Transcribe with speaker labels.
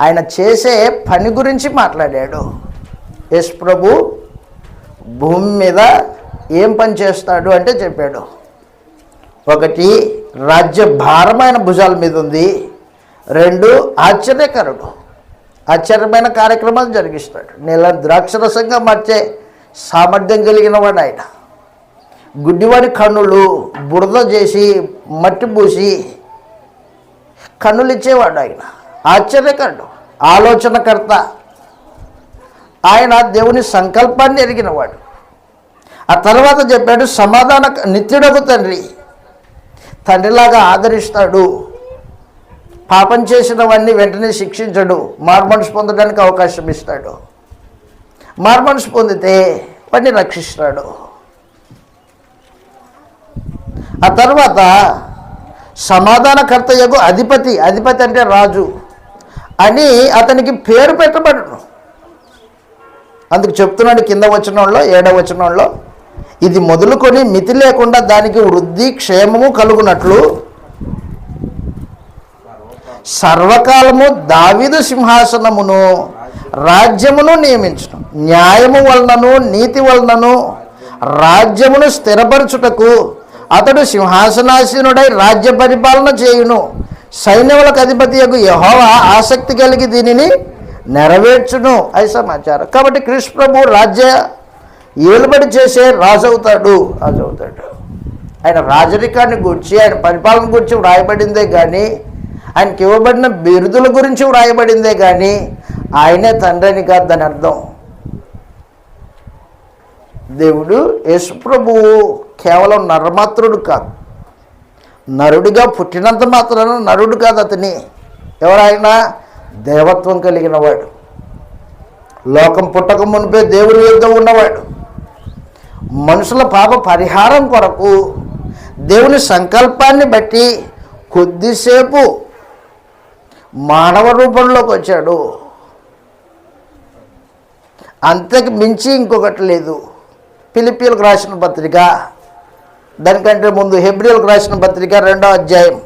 Speaker 1: ఆయన చేసే పని గురించి మాట్లాడాడు. యేసు ప్రభు భూమి మీద ఏం పని చేస్తాడు అంటే చెప్పాడు. ఒకటి రాజ్య భారమైన భుజాల మీద ఉంది. రెండు ఆశ్చర్యకరుడు. ఆశ్చర్యమైన కార్యక్రమాలు జరిగిస్తాడు. నీళ్ళ ద్రాక్షరసంగా మార్చే సామర్థ్యం కలిగిన వాడు ఆయన. గుడ్డివాడి కన్నులు బురద చేసి మట్టి పూసి కన్నులు ఇచ్చేవాడు ఆయన. ఆశ్చర్యకరుడు ఆలోచనకర్త. ఆయన దేవుని సంకల్పాన్ని ఎరిగినవాడు. ఆ తర్వాత చెప్పాడు సమాధాన నిత్యుడకు తండ్రి. తండ్రిలాగా ఆదరిస్తాడు. పాపం చేసినవన్నీ వెంటనే శిక్షించడు. మార్మనుషు పొందడానికి అవకాశం ఇస్తాడు. మార్మనుషు పొందితే వాడిని రక్షిస్తాడు. ఆ తర్వాత సమాధానకర్త యొక్క అధిపతి అధిపతి అంటే రాజు. అని అతనికి పేరు పెట్టబడను. అందుకు చెప్తున్నాడు కింద వచనంలో ఏడవ వచనంలో ఇది మొదలుకొని మితి లేకుండా దానికి వృద్ధి క్షేమము కలుగునట్లు. సర్వకాలము దావిదు సింహాసనమును రాజ్యమును నియమించడం న్యాయము వలనను నీతి వలనను రాజ్యమును స్థిరపరచుటకు అతడు సింహాసనాసీనుడై రాజ్య పరిపాలన చేయును. సైన్యములకు అధిపతి యొక్క యహోవా ఆసక్తి కలిగి దీనిని నెరవేర్చును. అది సమాచారం. కాబట్టి కృష్ణ ప్రభు రాజ్య ఏలుబడి చేసే రాజవుతాడు. రాజవుతాడు. ఆయన రాజరికాన్ని గురించి ఆయన పరిపాలన గురించి వ్రాయబడిందే కానీ ఆయనకి ఇవ్వబడిన బిరుదుల గురించి వ్రాయబడిందే కానీ ఆయనే తండ్రిని కాదు దాని అర్థం. దేవుడు యేసుప్రభువు కేవలం నరమాత్రుడు కాదు. నరుడిగా పుట్టినంత మాత్రాన నరుడు కాదు అతని. ఎవరైనా దేవత్వం కలిగిన వాడు లోకం పుట్టక మునిపే దేవుడు యుద్ధ ఉన్నవాడు. మనుషుల పాప పరిహారం కొరకు దేవుని సంకల్పాన్ని బట్టి కొద్దిసేపు మానవ రూపంలోకి వచ్చాడు. అంతకు మించి ఇంకొకటి లేదు. పిలిపిలకు రాసిన పత్రిక దానికంటే ముందు హెబ్రియల్కు రాసిన పత్రిక రెండో అధ్యాయం.